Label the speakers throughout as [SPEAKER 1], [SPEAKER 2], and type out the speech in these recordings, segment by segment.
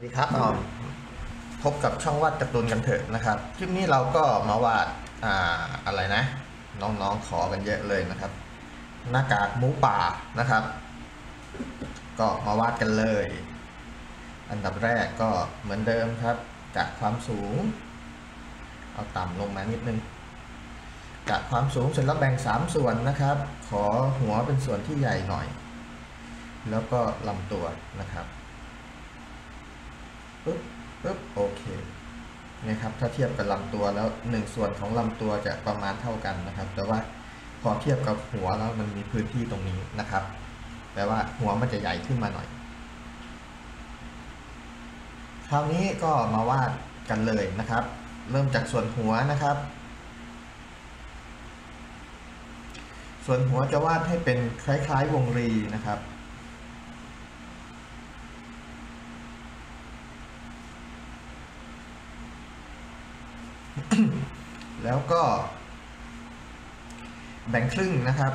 [SPEAKER 1] สวัสดีครับเอาพบกับช่องวาดการ์ตูนกันเถอะนะครับ คลิปนี้เราก็มาวาดอ่าอะไรนะ น้องๆขอกันเยอะเลยนะครับ หน้ากากหมูป่านะครับ ก็มาวาดกันเลย อันดับแรกก็เหมือนเดิมครับกะความสูง เอาต่ำลงมานิดนึงกะความสูงเสร็จแล้วแบ่ง 3 ส่วนนะครับ ขอหัวเป็นส่วนที่ใหญ่หน่อย แล้วก็ลำตัวนะครับ ปึ๊บปึ๊บโอเคนะครับถ้าเทียบกับลำตัวแล้ว 1 ส่วนของลำตัวจะประมาณเท่ากันนะครับ แต่ว่าพอเทียบกับหัวแล้วมันมีพื้นที่ตรงนี้นะครับแปลว่าหัวมันจะใหญ่ขึ้นมาหน่อย คราวนี้ก็มาวาดกันเลยนะครับ เริ่มจากส่วนหัวนะครับ ส่วนหัวจะวาดให้เป็นคล้ายๆวงรีนะครับ แล้วก็ แบ่งครึ่งนะครับ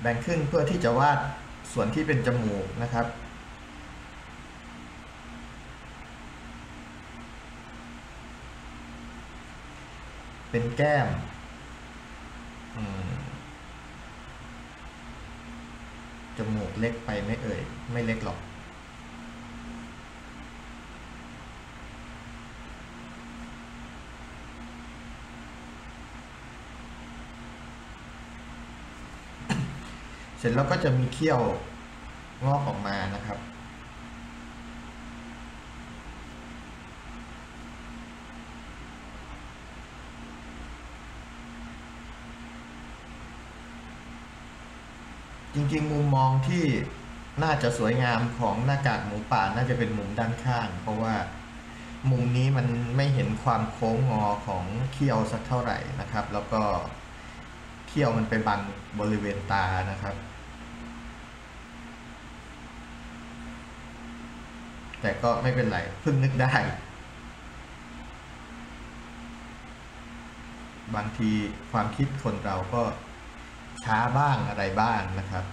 [SPEAKER 1] แบ่งครึ่งเพื่อที่จะวาดส่วนที่เป็นจมูกนะครับ เป็นแก้มจมูกเล็กไปไม่เอ่ย ไม่เล็กหรอก เสร็จแล้วก็จะมีเขี้ยวงอกออกมานะครับ จริงๆ มุมมองที่น่าจะสวยงามของหน้ากากหมูป่าน่าจะเป็นมุมด้านข้าง เพราะว่ามุมนี้มันไม่เห็นความโค้งงอของเขี้ยวสักเท่าไหร่นะครับ แล้วก็เขี้ยวมันไปบังบริเวณตานะครับ แต่ก็ไม่เป็นไรเพิ่งนึกได้ บางทีความคิดคนเราก็ช้าบ้างอะไรบ้างนะครับ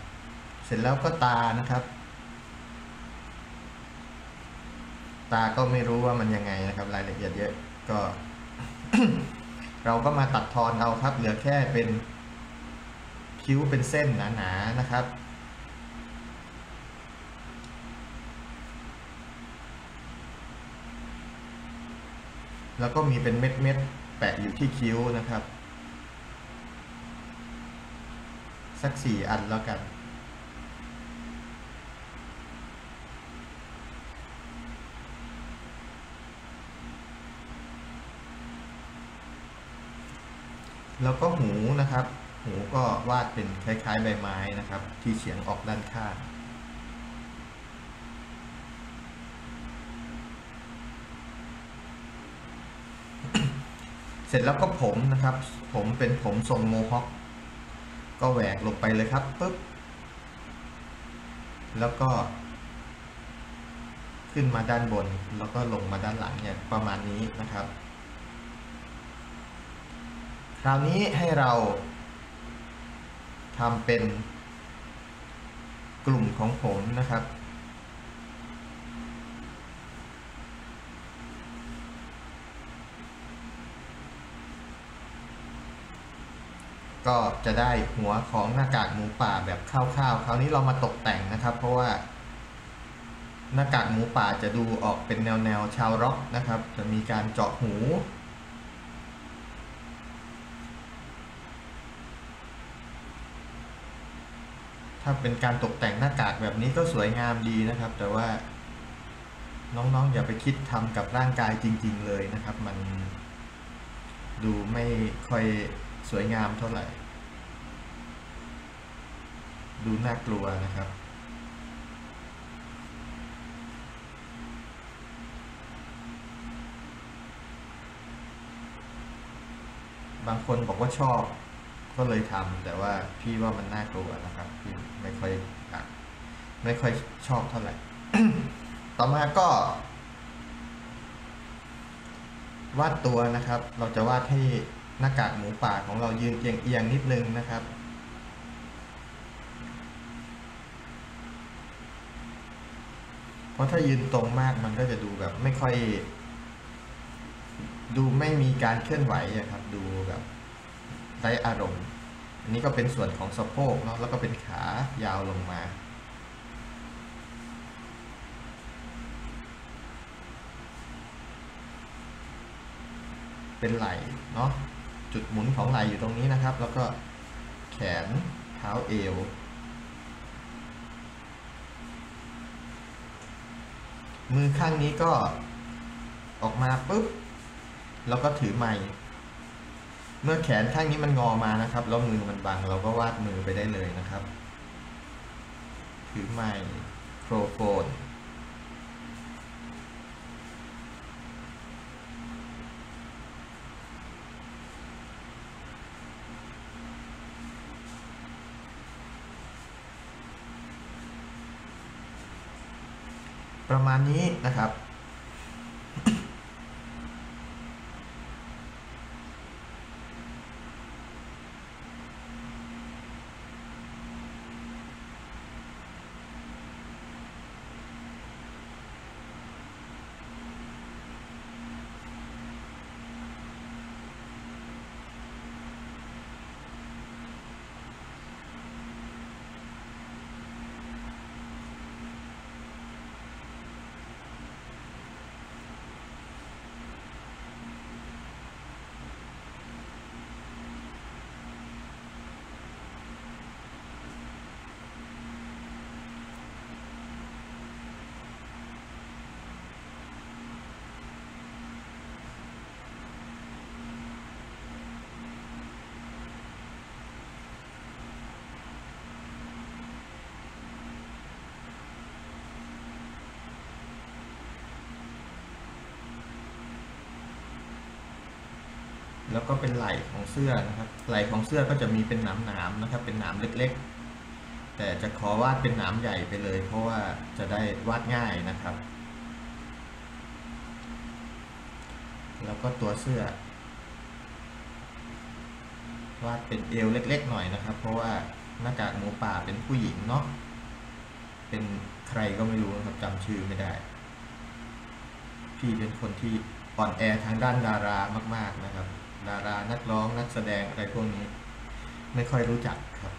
[SPEAKER 1] เสร็จแล้วก็ตานะครับ ตาก็ไม่รู้ว่ามันยังไงนะครับ รายละเอียดเยอะก็ เราก็มาตัดทอนเอาครับ เหลือแค่เป็นคิ้วเป็นเส้นหนาๆนะครับ แล้วก็มีเป็นเม็ดๆแปะอยู่ที่คิ้วนะครับ สักสี่อันแล้วกันแล้วก็หูนะครับ หูก็วาดเป็นคล้ายๆใบไม้นะครับ ที่เฉียงออกด้านข้าง เสร็จแล้วก็ผมนะครับ ผมเป็นผมทรงโมฮอคก็แหวกลงไปเลยครับปึ๊บแล้วก็ ขึ้นมาด้านบนแล้วก็ลงมาด้านหลังเนี่ยประมาณนี้นะครับ คราวนี้ให้เราทำเป็นกลุ่มของผมนะครับ ก็จะได้หัวของหน้ากากหมูป่าแบบคร่าวๆ คราวนี้เรามาตกแต่งนะครับ เพราะว่า หน้ากากหมูป่าจะดูออกเป็นแนวๆชาวร็อกนะครับ จะมีการเจาะหูถ้าเป็นการตกแต่งหน้ากากแบบนี้ก็สวยงามดีนะครับ แต่ว่าน้องๆอย่าไปคิดทำกับร่างกายจริง ๆ เลยนะครับ มันดูไม่ค่อย สวยงามเท่าไหร่ ดูน่ากลัวนะครับ บางคนบอกว่าชอบ ก็เลยทำแต่ว่าพี่ว่ามันน่ากลัวนะครับพี่ไม่ค่อยไม่ค่อยชอบเท่าไหร่ ต่อมาก็ วาดตัวนะครับ เราจะวาดให้ หน้ากากหมูป่าของเรายืนเอียงๆนิดนึงนะครับ เพราะถ้ายืนตรงมากมันก็จะดูแบบไม่ค่อย ดูไม่มีการเคลื่อนไหวอะครับ ดูแบบไร้อารมณ์ อันนี้ก็เป็นส่วนของสะโพกเนาะแล้วก็เป็นขายาวลงมาเป็นไหล่เนาะ จุดหมุนของไหล่อยู่ตรงนี้นะครับ แล้วก็แขนเท้าเอว มือข้างนี้ก็ออกมาปุ๊บ แล้วก็ถือไม้เมื่อแขนข้างนี้มันงอมานะครับ แล้วมือมันบังเราก็วาดมือไปได้เลยนะครับ ถือไม้โครโฟน ประมาณนี้นะครับ แล้วก็เป็นไหล่ของเสื้อนะครับ ไหล่ของเสื้อก็จะมีเป็นหนามหนามๆนะครับ เป็นหนามเล็กๆ แต่จะขอวาดเป็นหนามใหญ่ไปเลย เพราะว่าจะได้วาดง่ายนะครับ แล้วก็ตัวเสื้อ วาดเป็นเอวเล็กๆหน่อยนะครับ เพราะว่าหน้ากากหมูป่าเป็นผู้หญิงเนาะ เป็นใครก็ไม่รู้นะครับจำชื่อไม่ได้ พี่เป็นคนที่อ่อนแอทางด้านดารามาก ๆนะครับ ดารานักร้องนักแสดงอะไรพวกนี้ ไม่ค่อยรู้จักครับ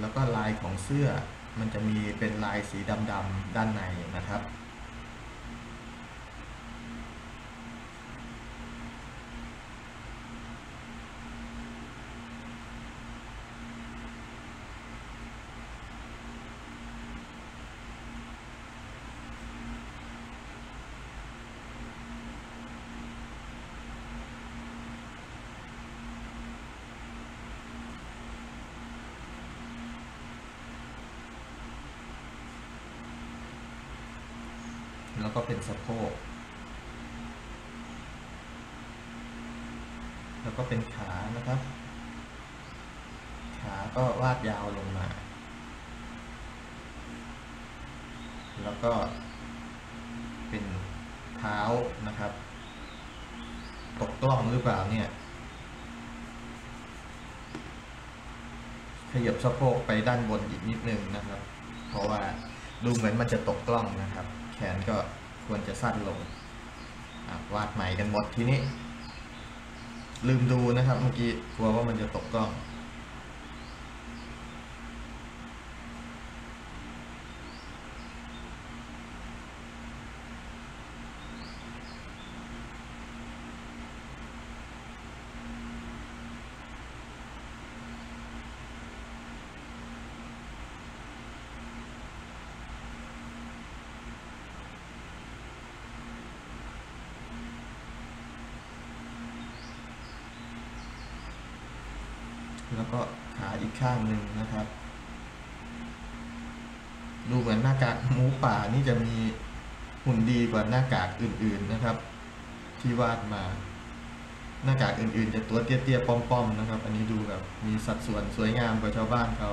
[SPEAKER 1] แล้วก็ลายของเสื้อมันจะมีเป็นลายสีดำๆด้านในนะครับ แล้วก็เป็นสะโพก แล้วก็เป็นขานะครับ ขาก็วาดยาวลงมา แล้วก็เป็นเท้านะครับ ตกต้องหรือเปล่าเนี่ยขยับสะโพกไปด้านบนอีกนิดนึงนะครับ เพราะว่าดูเหมือนมันจะตกกล้องนะครับ แขนก็ควรจะสั้นลงวาดใหม่กันหมดทีนี้ ลืมดูนะครับเมื่อกี้กลัวว่ามันจะตกกล้อง แล้วก็ขาอีกข้างหนึ่งนะครับ ดูเหมือนหน้ากากหมูป่านี่จะมีหุ่นดีกว่าหน้ากากอื่นๆนะครับ ที่วาดมาหน้ากากอื่นๆ จะตัวเตี้ยๆป้อมๆนะครับ อันนี้ดูแบบมีสัดส่วนสวยงามกว่าชาวบ้านเขา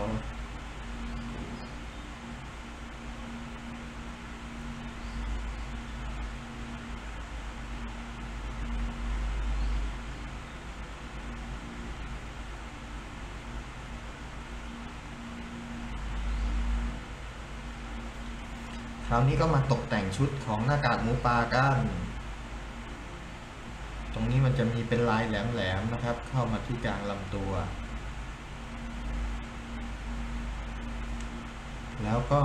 [SPEAKER 1] าวนี้ก็มาตกแต่งชุดของหน้ากากหมูป่ากัน ตรงนี้มันจะมีเป็นลายแหลมๆนะครับ เข้ามาที่กลางลำตัว แล้วก็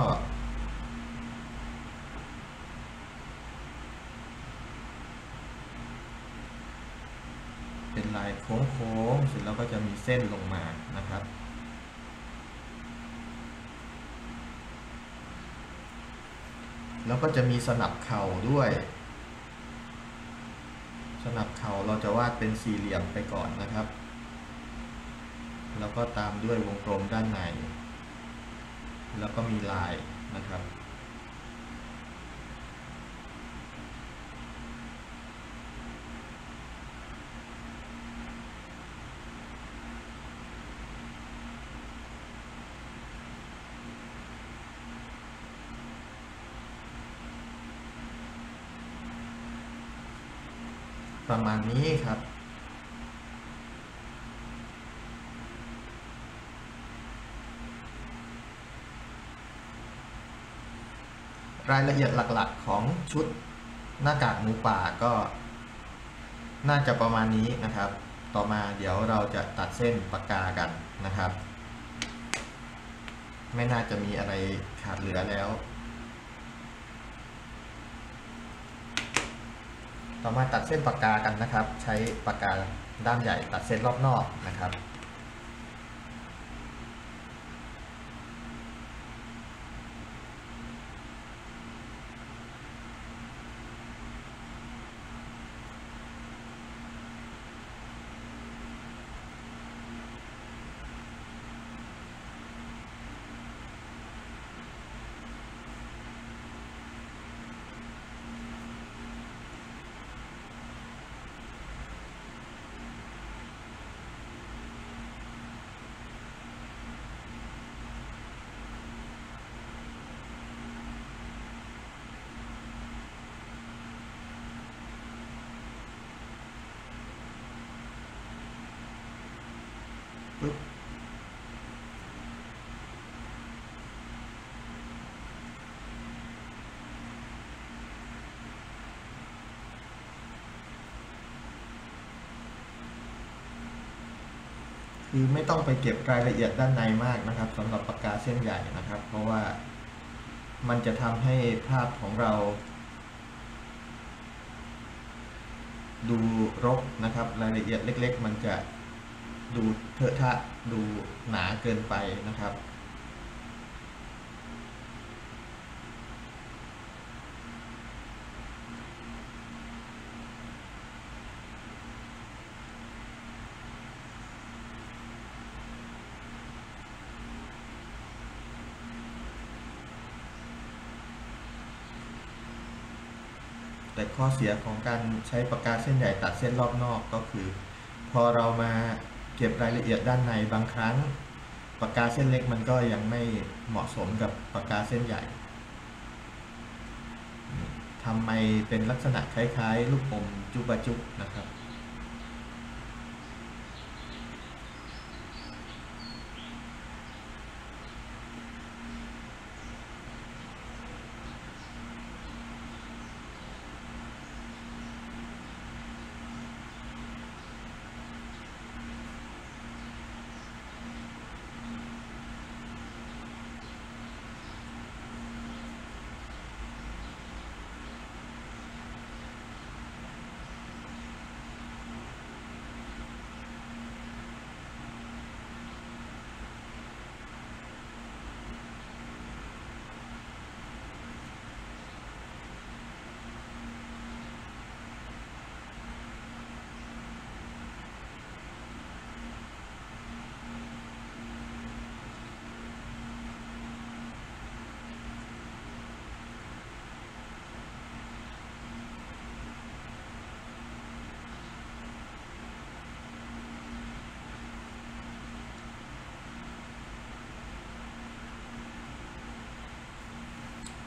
[SPEAKER 1] เป็นลายโค้งๆเสร็จแล้วก็จะมีเส้นลงมานะครับ แล้วก็จะมีสนับเข่าด้วย สนับเข่าเราจะวาดเป็นสี่เหลี่ยมไปก่อนนะครับ แล้วก็ตามด้วยวงกลมด้านใน แล้วก็มีลายนะครับ ประมาณนี้ครับ รายละเอียดหลักๆของชุดหน้ากากหมูป่าก็ น่าจะประมาณนี้นะครับ ต่อมาเดี๋ยวเราจะตัดเส้นปากกากันนะครับ ไม่น่าจะมีอะไรขาดเหลือแล้ว ต่อมาตัดเส้นปากกากันนะครับ ใช้ปากกาด้ามใหญ่ตัดเส้นรอบนอกนะครับ คือไม่ต้องไปเก็บรายละเอียดด้านในมากนะครับสำหรับปากกาเส้นใหญ่นะครับ เพราะว่ามันจะทำให้ภาพของเรา ดูรกนะครับ รายละเอียดเล็ก ๆ มันจะดูเทอะทะดูหนาเกินไปนะครับ แต่ข้อเสียของการใช้ปากกาเส้นใหญ่ตัดเส้นรอบนอกก็คือ พอเรามาเก็บรายละเอียดด้านในบางครั้ง ปากกาเส้นเล็กมันก็ยังไม่เหมาะสมกับปากกาเส้นใหญ่ทำไมเป็นลักษณะคล้ายๆ ลูกอมจุบะจุบนะครับ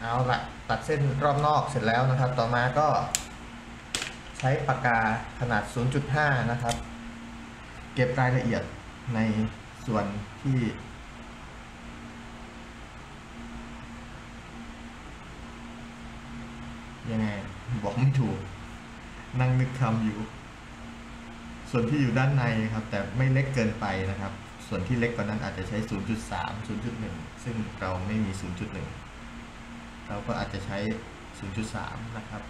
[SPEAKER 1] เอาละตัดเส้นรอบนอกเสร็จแล้วนะครับ ต่อมาก็ใช้ปากกาขนาด 0.5 นะครับ เก็บรายละเอียดในส่วนที่ยังไงบอกไม่ถูก นั่งนึกคำอยู่ ส่วนที่อยู่ด้านในครับ แต่ไม่เล็กเกินไปนะครับ ส่วนที่เล็กกว่านั้นอาจจะใช้ 0.3 0.1 ซึ่งเราไม่มี 0.1 เราก็อาจจะใช้ 0.3 นะครับ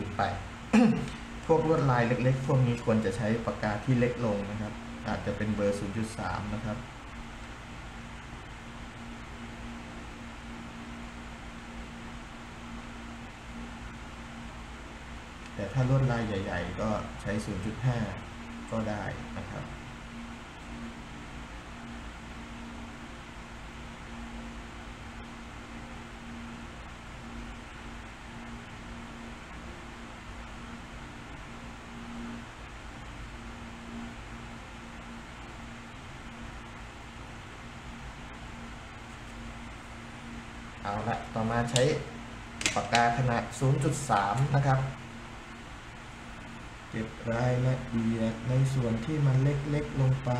[SPEAKER 1] อ้ลืมไป พวกลวดลายเล็ก ๆ พวกนี้ควรจะใช้ปากกาที่เล็กลงนะครับ อาจจะเป็นเบอร์ 0.3 นะครับแต่ถ้าลวดลายใหญ่ ๆ ก็ใช้ 0.5 ก็ได้นะครับ เอาละต่อมา ใช้ปากกาขนาด 0.3 นะครับ เก็บรายละเอียดในส่วนที่มันเล็กๆลงไป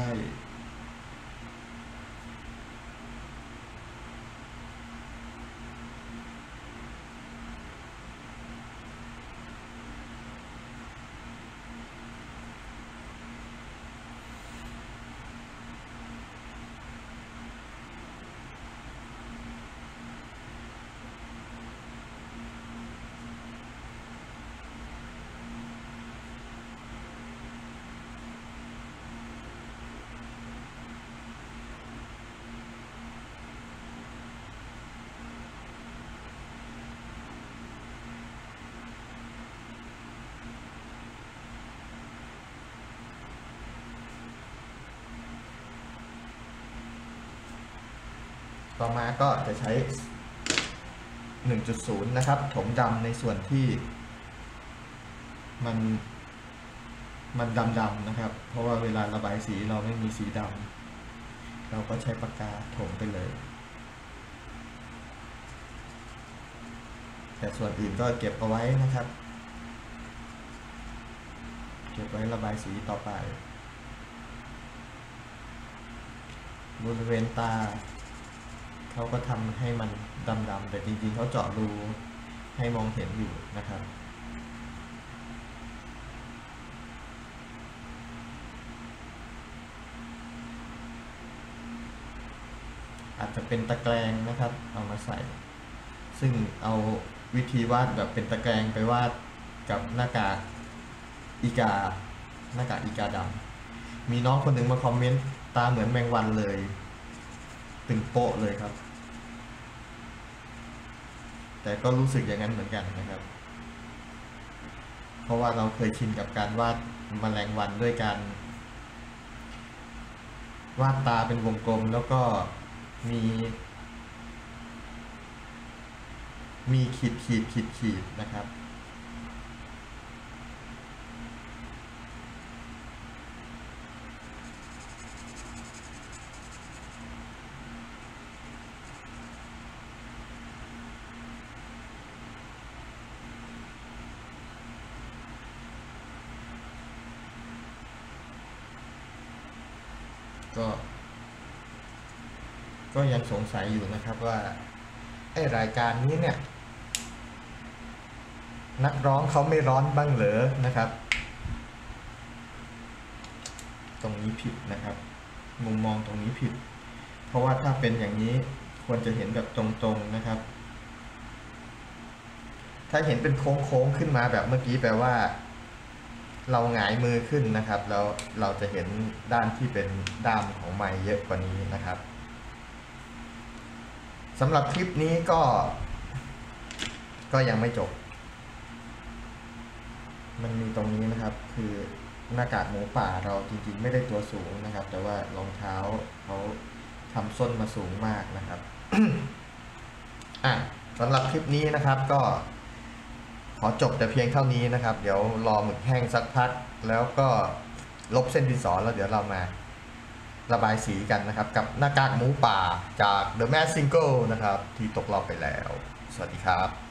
[SPEAKER 1] ต่อมาก็จะใช้ 1.0 นะครับ ถมดำในส่วนที่ มันมันดำๆนะครับ เพราะว่าเวลาระบายสีเราไม่มีสีดำ เราก็ใช้ปากกาถมไปเลย แต่ส่วนอื่นก็เก็บเอาไว้นะครับ เก็บไว้ระบายสีต่อไปบริเวณตา เขาก็ทำให้มันดำๆแต่จริงๆเขาเจาะรูให้มองเห็นอยู่นะครับอาจจะเป็นตะแกรงนะครับ เอามาใส่ ซึ่งเอาวิธีวาดแบบเป็นตะแกรงไปวาดกับหน้ากากอีกา หน้ากากอีกาดำมีน้องคนหนึ่งมาคอมเมนต์ตาเหมือนแมงวันเลย ตึงโปะเลยครับ แต่ก็รู้สึกอย่างนั้นเหมือนกันนะครับ เพราะว่าเราเคยชินกับการวาดแมลงวันด้วยการ วาดตาเป็นวงกลมแล้วก็มี มีขีดขีดขีดขีดนะครับ ก็ ก็ยังสงสัยอยู่นะครับว่าไอรายการนี้เนี่ย นักร้องเขาไม่ร้อนบ้างเหรอนะครับ ตรงนี้ผิดนะครับ มุมมองตรงนี้ผิด เพราะว่าถ้าเป็นอย่างนี้ควรจะเห็นแบบตรงๆนะครับ ถ้าเห็นเป็นโค้งๆขึ้นมาแบบเมื่อกี้แปลว่า เราหงายมือขึ้นนะครับ แล้วเราจะเห็นด้านที่เป็นด้ามของไม้เยอะกว่านี้นะครับสำหรับคลิปนี้ก็ ก็ยังไม่จบ มันมีตรงนี้นะครับ คือหน้ากากหมูป่าเราจริงๆ ไม่ได้ตัวสูงนะครับ แต่ว่ารองเท้าเขาทำส้นมาสูงมากนะครับอะสำหรับคลิปนี้นะครับก็ ขอจบแต่เพียงเท่านี้นะครับ เดี๋ยวรอหมึกแห้งสักพัก แล้วก็ลบเส้นดินสอแล้วเดี๋ยวเรามาระบายสีกันนะครับ กับหน้ากากหมูป่าจาก The Mad Single นะครับ ที่ตกรอบไปแล้ว สวัสดีครับ